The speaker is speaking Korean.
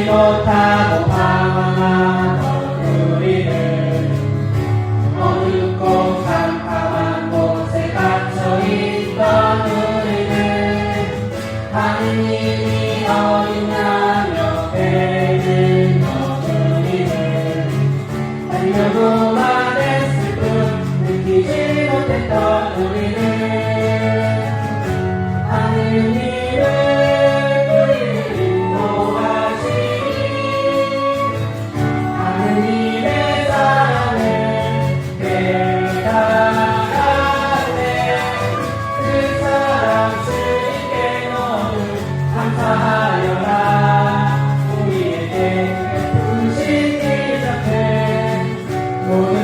알지 못하고 방황한 얼굴이를 어둡고 캄캄한 곳에 갇혀있던 우리는 하느님이 어린 날 옆에 있는 어른이를 달려고만 했을 뿐 느끼지 못했던 우리는 감사하여라. 우리에게 부신 일 앞에 모든